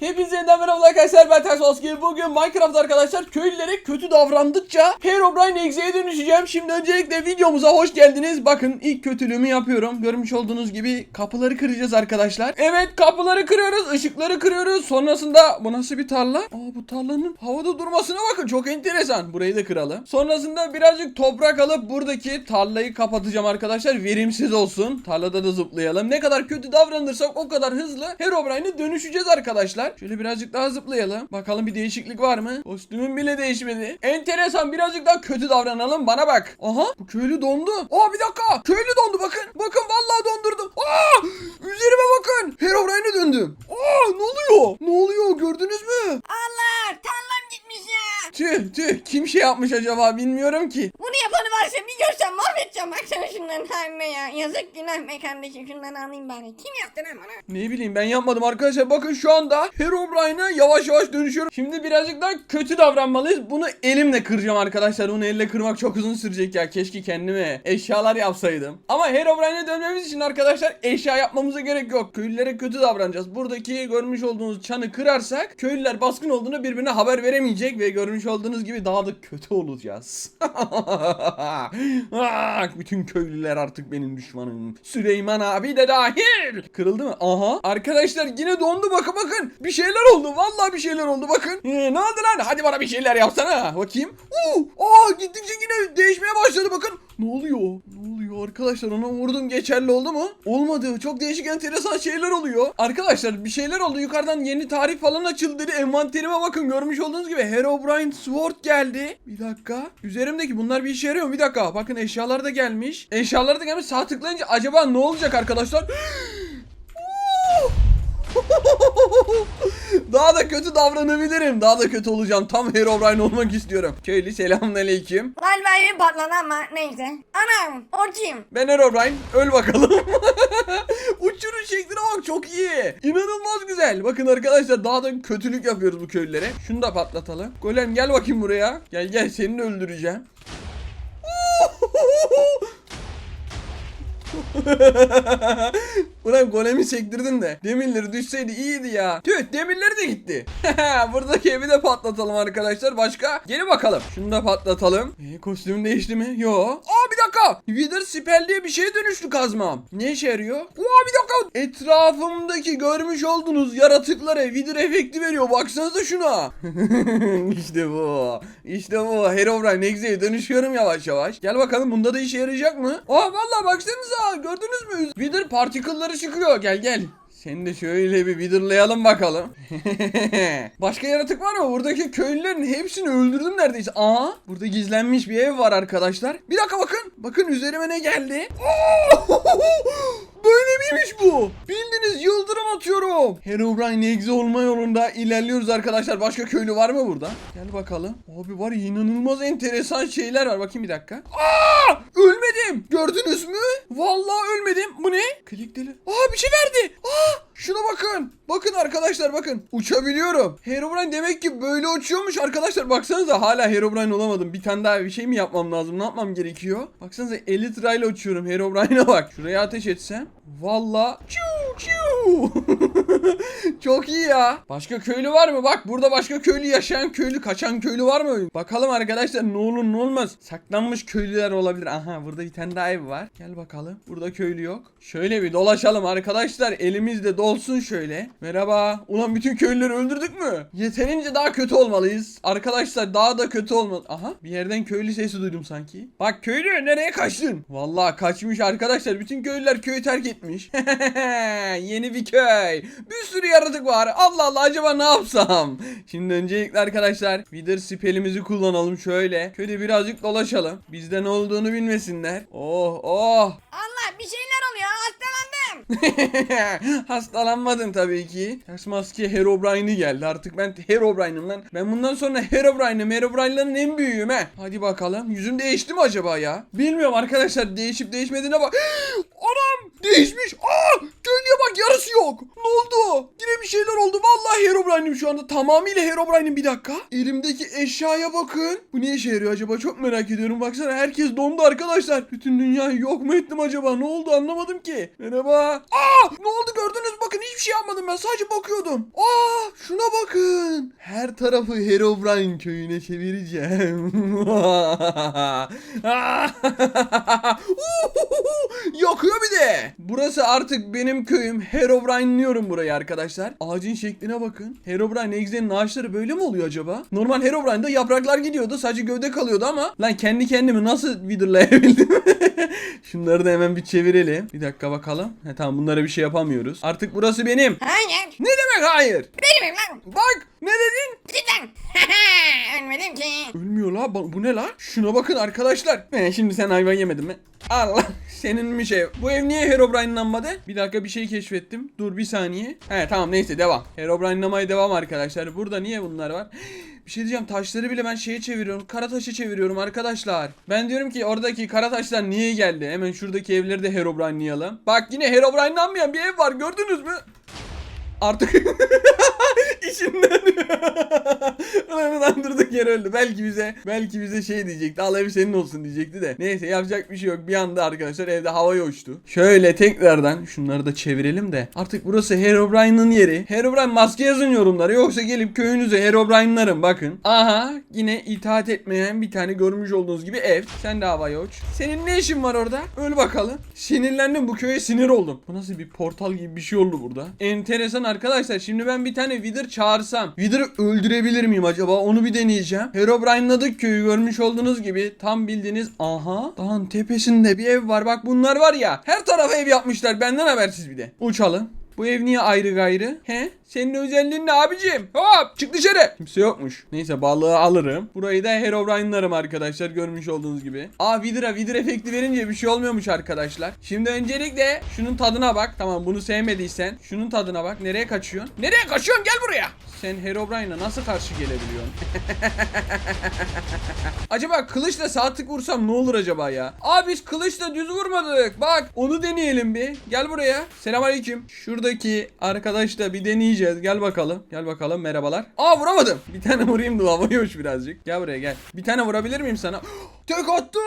Hepinize yeniden merhaba arkadaşlar ben Tersoski. Bugün Minecraft arkadaşlar köylülere kötü davrandıkça Herobrine Exe'ye dönüşeceğim. Şimdi öncelikle videomuza hoş geldiniz. Bakın ilk kötülüğümü yapıyorum. Görmüş olduğunuz gibi kapıları kıracağız arkadaşlar. Evet kapıları kırıyoruz, ışıkları kırıyoruz. Sonrasında bu nasıl bir tarla? Aa bu tarlanın havada durmasına bakın çok enteresan. Burayı da kıralım. Sonrasında birazcık toprak alıp buradaki tarlayı kapatacağım arkadaşlar. Verimsiz olsun. Tarlada da zıplayalım. Ne kadar kötü davranırsak o kadar hızlı Herobrine'e dönüşeceğiz arkadaşlar. Şöyle birazcık daha zıplayalım. Bakalım bir değişiklik var mı? Kostümüm bile değişmedi. Enteresan birazcık daha kötü davranalım. Bana bak. Aha bu köylü dondu. Aa bir dakika. Köylü dondu bakın. Bakın vallahi dondurdum. Aa üzerime bakın. Herobrine'e döndüm. Aa ne oluyor? Ne oluyor gördünüz mü? Allah. Tüh tüh kim şey yapmış acaba bilmiyorum ki. Bunu yapanı varsa bir görsem mahvedeceğim. Baksana şunların haline ya. Yazık günah be kardeşim şunları alayım bari. Kim yaptı lan bunu? Ne bileyim ben yapmadım arkadaşlar. Bakın şu anda Herobrine'a yavaş yavaş dönüşüyorum. Şimdi birazcık daha kötü davranmalıyız. Bunu elimle kıracağım arkadaşlar. Bunu elle kırmak çok uzun sürecek ya. Keşke kendime eşyalar yapsaydım. Ama Herobrine'e dönmemiz için arkadaşlar eşya yapmamıza gerek yok. Köylülere kötü davranacağız. Buradaki görmüş olduğunuz çanı kırarsak köylüler baskın olduğunu birbirine haber veremeyecek ve görmüş olduğunuz gibi daha da kötü olacağız. Ah, Bütün köylüler artık benim düşmanım. Süleyman abi de dahil. Kırıldı mı? Aha. Arkadaşlar yine dondu bakın bakın. Bir şeyler oldu. Vallahi bir şeyler oldu bakın. Ee, ne oldu lan? Hadi bana bir şeyler yapsana. Bakayım. Uh, aa gittikçe yine değişmeye başladı bakın. Ne oluyor? Ne oluyor arkadaşlar? Ona vurdum geçerli oldu mu? Olmadı. Çok değişik enteresan şeyler oluyor. Arkadaşlar bir şeyler oldu. Yukarıdan yeni tarih falan açıldı dedi. Envanterime bakın. Görmüş olduğunuz gibi Herobrine Sword geldi. Bir dakika. Üzerimdeki bunlar bir işe yarıyor mu? Bir dakika. Bakın eşyalar da gelmiş. Eşyalar da gelmiş. Sağ tıklayınca acaba ne olacak arkadaşlar? Daha da kötü davranabilirim. Daha da kötü olacağım. Tam Herobrine olmak istiyorum. Köylü selamünaleyküm. Galiba evim patladı ama neyse. Anam o kim? Ben Herobrine. Öl bakalım. Uçuruş şekline bak çok iyi. İnanılmaz güzel. Bakın arkadaşlar daha da kötülük yapıyoruz bu köylülere. Şunu da patlatalım. Golem gel bakayım buraya. Gel gel seni de öldüreceğim. Ulan golemi sektirdin de. Demirleri düşseydi iyiydi ya. Tüh demirleri de gitti. Buradaki evi de patlatalım arkadaşlar. Başka? Geri bakalım. Şunu da patlatalım. E, kostümün değişti mi? Yo. Aa bir dakika. Wither spell diye bir şeye dönüştü kazmam. Ne işe yarıyor? Aa bir dakika. Etrafımdaki görmüş olduğunuz yaratıklara Wither efekti veriyor. Baksanıza şuna. işte bu. İşte bu. Herobrine Exe'ye dönüşüyorum yavaş yavaş. Gel bakalım bunda da işe yarayacak mı? Aa vallahi baksanıza. Gördünüz mü? Wither particle'ları çıkıyor. Gel gel. Seni de şöyle bir vidırlayalım bakalım. Başka yaratık var mı? Buradaki köylülerin hepsini öldürdüm neredeyse. Aa, burada gizlenmiş bir ev var arkadaşlar. Bir dakika bakın. Bakın üzerime ne geldi? Böyle miymiş bu? Atıyorum. Herobrine egzi olma yolunda ilerliyoruz arkadaşlar. Başka köylü var mı burada? Gel bakalım. Abi var inanılmaz enteresan şeyler var. Bakayım bir dakika. Aa! Ölmedim. Gördünüz mü? Vallahi ölmedim. Bu ne? Klik deli. Aa bir şey verdi. Aa! Şuna bakın. Bakın arkadaşlar bakın. Uçabiliyorum. Herobrine demek ki böyle uçuyormuş arkadaşlar. Baksanıza hala Herobrine olamadım. Bir tane daha bir şey mi yapmam lazım? Ne yapmam gerekiyor? Baksanıza Elytra ile uçuyorum. Herobrine'a bak. Şuraya ateş etsem. Valla. Çiu çiu. Çok iyi ya. Başka köylü var mı? Bak burada başka köylü yaşayan köylü kaçan köylü var mı? Bakalım arkadaşlar ne olur ne olmaz. Saklanmış köylüler olabilir. Aha burada bir tane daha ev var. Gel bakalım. Burada köylü yok. Şöyle bir dolaşalım arkadaşlar. Elimizde dolsun şöyle. Merhaba. Ulan bütün köylüleri öldürdük mü? Yeterince daha kötü olmalıyız. Arkadaşlar daha da kötü olmalı. Aha bir yerden köylü sesi duydum sanki. Bak köylü nereye kaçtın? Vallahi kaçmış arkadaşlar. Bütün köylüler köyü terk etmiş. Yeni bir köy. Bir sürü yaratık var. Allah Allah acaba ne yapsam? Şimdi öncelikle arkadaşlar Wither spellimizi kullanalım şöyle. Köyde birazcık dolaşalım. Bizde ne olduğunu bilmesinler. Oh oh. Allah bir şeyler oluyor hastalandım. Hastalanmadın tabii ki. Ters maske Herobrine'i geldi. Artık ben Herobrine'ım lan. Ben bundan sonra Herobrine'ım. Herobrine'ların en büyüğüm he. Hadi bakalım. Yüzüm değişti mi acaba ya? Bilmiyorum arkadaşlar. Değişip değişmediğine bak. Anam! Değişmiş. Aa! Köylüye bak yarısı yok. Ne oldu? Yine bir şeyler oldu. Vallahi Herobrine'im şu anda. Tamamıyla Herobrine'im bir dakika. Elimdeki eşyaya bakın. Bu ne işe yarıyor acaba? Çok merak ediyorum. Baksana herkes dondu arkadaşlar. Bütün dünyayı yok mu ettim acaba? Ne oldu anlamadım ki. Merhaba. Aa! Ne oldu gördünüz? Bakın hiçbir şey yapmadım ben. Sadece bakıyordum. Aa! Şuna bakın. Her tarafı Herobrine köyüne çevireceğim. Yakıyor bir de. Burası artık benim köyüm. Herobrine'lıyorum burayı arkadaşlar. Ağacın şekline bakın. Herobrine egzenin ağaçları böyle mi oluyor acaba? Normal Herobrine'da yapraklar gidiyordu. Sadece gövde kalıyordu ama lan kendi kendimi nasıl widrlayabildim? Şunları da hemen bir çevirelim. Bir dakika bakalım. He, tamam bunlara bir şey yapamıyoruz. Artık burası benim. Hayır. Ne demek hayır? Benim lan. Bak ne dedin? Git lan. Ölmedim ki. Ölmüyor la. Bu ne la? Şuna bakın arkadaşlar. He, şimdi sen hayvan yemedin mi? Allah senin mi şey? Bu ev niye Herobrine'lanmadı? Bir dakika bir şey keşfettim. Dur bir saniye. He tamam neyse devam. Herobrine'lamaya devam arkadaşlar. Burada niye bunlar var? Bir şey diyeceğim taşları bile ben şeye çeviriyorum. Kara taşı çeviriyorum arkadaşlar. Ben diyorum ki oradaki kara taşlar niye geldi? Hemen şuradaki evleri de Herobrine'layalım. Bak yine Herobrine'lanmayan bir ev var gördünüz mü? Artık içinden Ulan yere öldü. Belki bize belki bize şey diyecekti. Al ev senin olsun diyecekti de. Neyse yapacak bir şey yok. Bir anda arkadaşlar evde havaya uçtu. Şöyle tekrardan şunları da çevirelim de. Artık burası Herobrine'ın yeri. Herobrine maske yazın yorumlara. Yoksa gelip köyünüze Herobrine'larım bakın. Aha yine itaat etmeyen bir tane görmüş olduğunuz gibi ev. Sen de havaya uç. Senin ne işin var orada? Öl bakalım. Sinirlendim bu köye sinir oldum. Bu nasıl bir portal gibi bir şey oldu burada. Enteresan arkadaşlar. Şimdi ben bir tane Wither çağırsam. Wither'ı öldürebilir miyim acaba? Onu bir deneyeceğim. Herobrine'ladık köyü görmüş olduğunuz gibi. Tam bildiğiniz aha. Dağın tepesinde bir ev var. Bak bunlar var ya. Her tarafa ev yapmışlar. Benden habersiz bir de. Uçalım. Bu ev niye ayrı gayrı? He? Senin özelliğin ne abicim? Hop çık dışarı. Kimse yokmuş. Neyse balığı alırım. Burayı da Herobrine'larım arkadaşlar görmüş olduğunuz gibi. Aa Vidra Vidra efekti verince bir şey olmuyormuş arkadaşlar. Şimdi öncelikle şunun tadına bak. Tamam bunu sevmediysen şunun tadına bak. Nereye kaçıyorsun? Nereye kaçıyorsun? Gel buraya. Sen Herobrine'a nasıl karşı gelebiliyorsun? acaba kılıçla sağ tık vursam ne olur acaba ya? Aa biz kılıçla düz vurmadık. Bak onu deneyelim bir. Gel buraya. Selamünaleyküm. Şuradaki arkadaşla bir deneyeceğiz. Gel bakalım. Gel bakalım merhabalar. Aa vuramadım. Bir tane vurayım da havaya uç birazcık. Gel buraya gel. Bir tane vurabilir miyim sana? tek attım.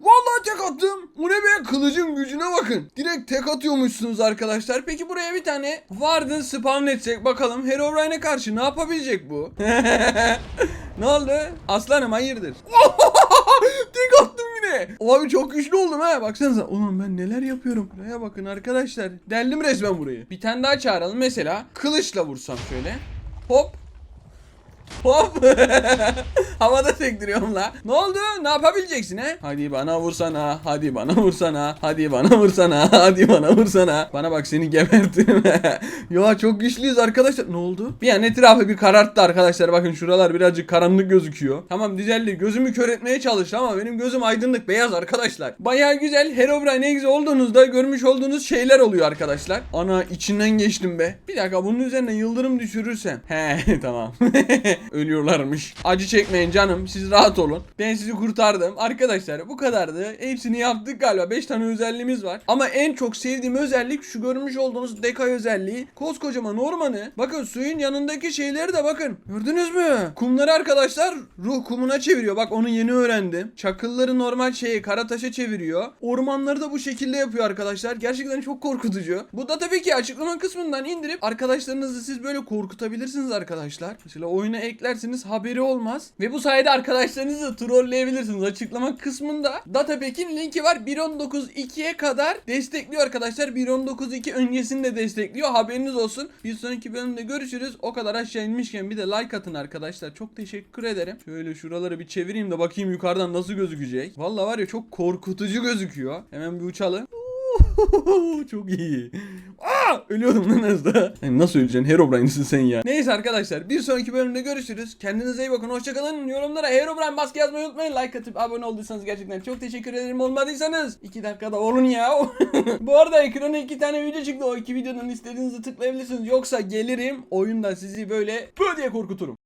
Vallahi tek attım. Bu ne be? Kılıcın gücüne bakın. Direkt tek atıyormuşsunuz arkadaşlar. Peki buraya bir tane Warden spawn etsek bakalım Herobrine'e karşı ne yapabilecek bu? ne oldu? Aslanım hayırdır? tek attım yine. Abi çok güçlü oldum ha. Baksanıza. Ulan ben neler yapıyorum. Buraya bakın arkadaşlar. Deldim resmen burayı. Bir tane daha çağıralım. Mesela kılıçla vursam şöyle. Hop. Hop. Havada sektiriyorum la. Ne oldu? Ne yapabileceksin he? Hadi bana vursana. Hadi bana vursana. Hadi bana vursana. Hadi bana vursana. Bana bak seni gebertirim. ya çok güçlüyüz arkadaşlar. Ne oldu? Bir an etrafı bir kararttı arkadaşlar. Bakın şuralar birazcık karanlık gözüküyor. Tamam düzeldi. Gözümü kör etmeye çalıştı ama benim gözüm aydınlık beyaz arkadaşlar. Baya güzel. Herobrine Exe olduğunuzda görmüş olduğunuz şeyler oluyor arkadaşlar. Ana içinden geçtim be. Bir dakika bunun üzerine yıldırım düşürürsem. He tamam. Ölüyorlarmış. Acı çekmeyin canım. Siz rahat olun. Ben sizi kurtardım. Arkadaşlar bu kadardı. Hepsini yaptık galiba. 5 tane özelliğimiz var. Ama en çok sevdiğim özellik şu görmüş olduğunuz dekay özelliği. Koskocaman ormanı. Bakın suyun yanındaki şeyleri de bakın. Gördünüz mü? Kumları arkadaşlar ruh kumuna çeviriyor. Bak onu yeni öğrendim. Çakılları normal şeye kara taşa çeviriyor. Ormanları da bu şekilde yapıyor arkadaşlar. Gerçekten çok korkutucu. Bu da tabii ki açıklama kısmından indirip arkadaşlarınızı siz böyle korkutabilirsiniz arkadaşlar. Mesela oyuna eklersiniz haberi olmaz. Ve bu sayede arkadaşlarınızı trolleyebilirsiniz. Açıklama kısmında Datapack'in linki var. 1.19.2'ye kadar destekliyor arkadaşlar. 1.19.2 öncesini de destekliyor. Haberiniz olsun. Bir sonraki bölümde görüşürüz. O kadar aşağı inmişken bir de like atın arkadaşlar. Çok teşekkür ederim. Şöyle şuraları bir çevireyim de bakayım yukarıdan nasıl gözükecek. Vallahi var ya çok korkutucu gözüküyor. Hemen bir uçalım. Çok iyi. Ölüyordum lan az daha. Yani nasıl öleceksin? Herobrine'sin sen ya. Neyse arkadaşlar bir sonraki bölümde görüşürüz. Kendinize iyi bakın. Hoşçakalın. Yorumlara Herobrine maske yazmayı unutmayın. Like atıp abone olduysanız gerçekten çok teşekkür ederim. Olmadıysanız 2 dakikada olun ya. Bu arada ekrana iki tane video çıktı. O iki videonun istediğinizi tıklayabilirsiniz. Yoksa gelirim oyunda sizi böyle pö diye korkuturum.